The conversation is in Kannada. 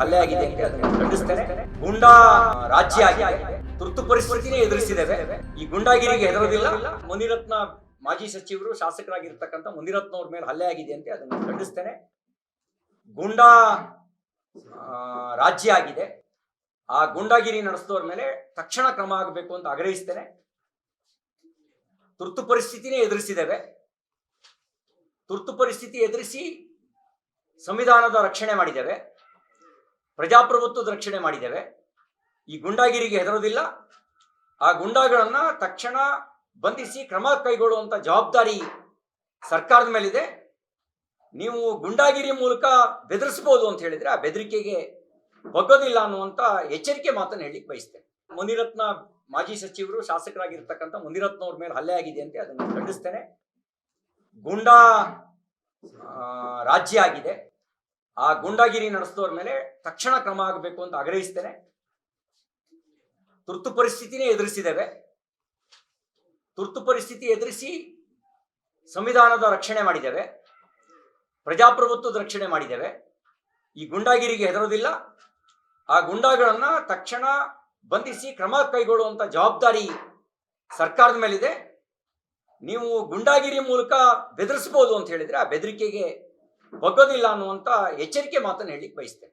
ಹಲ್ಲೆ ಆಗಿದೆ ಅಂತ ಖಂಡಿಸ್ತೇನೆ. ಗುಂಡಾ ರಾಜ್ಯ ಆಗಿದೆ ತುರ್ತು ಪರಿಸ್ಥಿತಿನೇ ಎದುರಿಸಿದ್ದೇವೆ. ಈ ಗುಂಡಾಗಿರಿಗೆ ಹೆದರೋದಿಲ್ಲ ಮುನಿರತ್ನ ಮಾಜಿ ಸಚಿವರು, ಶಾಸಕರಾಗಿರ್ತಕ್ಕಂಥ ಮುನಿರತ್ನ ಅವ್ರ ಮೇಲೆ ಹಲ್ಲೆ ಆಗಿದೆ ಅಂತ ಅದನ್ನು ಖಂಡಿಸ್ತೇನೆ. ಗುಂಡಾ ರಾಜ್ಯ ಆಗಿದೆ ಆ ಗುಂಡಾಗಿರಿ ನಡೆಸಿದವ್ರ ಮೇಲೆ ತಕ್ಷಣ ಕ್ರಮ ಆಗಬೇಕು ಅಂತ ಆಗ್ರಹಿಸ್ತೇನೆ. ತುರ್ತು ಪರಿಸ್ಥಿತಿನೇ ಎದುರಿಸಿದ್ದೇವೆ. ತುರ್ತು ಪರಿಸ್ಥಿತಿ ಎದುರಿಸಿ ಸಂವಿಧಾನದ ರಕ್ಷಣೆ ಮಾಡಿದ್ದೇವೆ. ಪ್ರಜಾಪ್ರಭುತ್ವದ ರಕ್ಷಣೆ ಮಾಡಿದ್ದೇವೆ. ಈ ಗುಂಡಾಗಿರಿಗೆ ಹೆದರೋದಿಲ್ಲ. ಆ ಗುಂಡಾಗಳನ್ನ ತಕ್ಷಣ ಬಂಧಿಸಿ ಕ್ರಮ ಕೈಗೊಳ್ಳುವಂತ ಜವಾಬ್ದಾರಿ ಸರ್ಕಾರದ ಮೇಲಿದೆ. ನೀವು ಗುಂಡಾಗಿರಿ ಮೂಲಕ ಬೆದರಿಸಬಹುದು ಅಂತ ಹೇಳಿದ್ರೆ ಆ ಬೆದರಿಕೆಗೆ ಬಗ್ಗೋದಿಲ್ಲ ಅನ್ನುವಂತ ಎಚ್ಚರಿಕೆ ಮಾತನ್ನು ಹೇಳಲಿಕ್ಕೆ ಬಯಸ್ತೇನೆ. ಮುನಿರತ್ನ ಮಾಜಿ ಸಚಿವರು ಶಾಸಕರಾಗಿರ್ತಕ್ಕಂಥ ಮುನಿರತ್ನ ಅವ್ರ ಮೇಲೆ ಹಲ್ಲೆ ಆಗಿದೆ ಅಂತ ಅದನ್ನು ಖಂಡಿಸ್ತೇನೆ. ಗುಂಡಾ ರಾಜ್ಯ ಆಗಿದೆ. ಆ ಗುಂಡಾಗಿರಿ ನಡೆಸಿದವ್ರ ಮೇಲೆ ತಕ್ಷಣ ಕ್ರಮ ಆಗಬೇಕು ಅಂತ ಆಗ್ರಹಿಸ್ತೇನೆ. ತುರ್ತು ಪರಿಸ್ಥಿತಿನೇ ಎದುರಿಸಿದ್ದೇವೆ. ತುರ್ತು ಪರಿಸ್ಥಿತಿ ಎದುರಿಸಿ ಸಂವಿಧಾನದ ರಕ್ಷಣೆ ಮಾಡಿದ್ದೇವೆ. ಪ್ರಜಾಪ್ರಭುತ್ವದ ರಕ್ಷಣೆ ಮಾಡಿದ್ದೇವೆ. ಈ ಗುಂಡಾಗಿರಿಗೆ ಹೆದರೋದಿಲ್ಲ. ಆ ಗುಂಡಾಗಳನ್ನ ತಕ್ಷಣ ಬಂಧಿಸಿ ಕ್ರಮ ಕೈಗೊಳ್ಳುವಂತ ಜವಾಬ್ದಾರಿ ಸರ್ಕಾರದ ಮೇಲಿದೆ. ನೀವು ಗುಂಡಾಗಿರಿ ಮೂಲಕ ಬೆದರಿಸಬಹುದು ಅಂತ ಹೇಳಿದ್ರೆ ಆ ಬೆದರಿಕೆಗೆ ಬಗ್ಗೋದಿಲ್ಲ ಅನ್ನುವಂತ ಎಚ್ಚರಿಕೆ ಮಾತನ್ನು ಹೇಳಲಿಕ್ಕೆ ಬಯಸ್ತೇನೆ.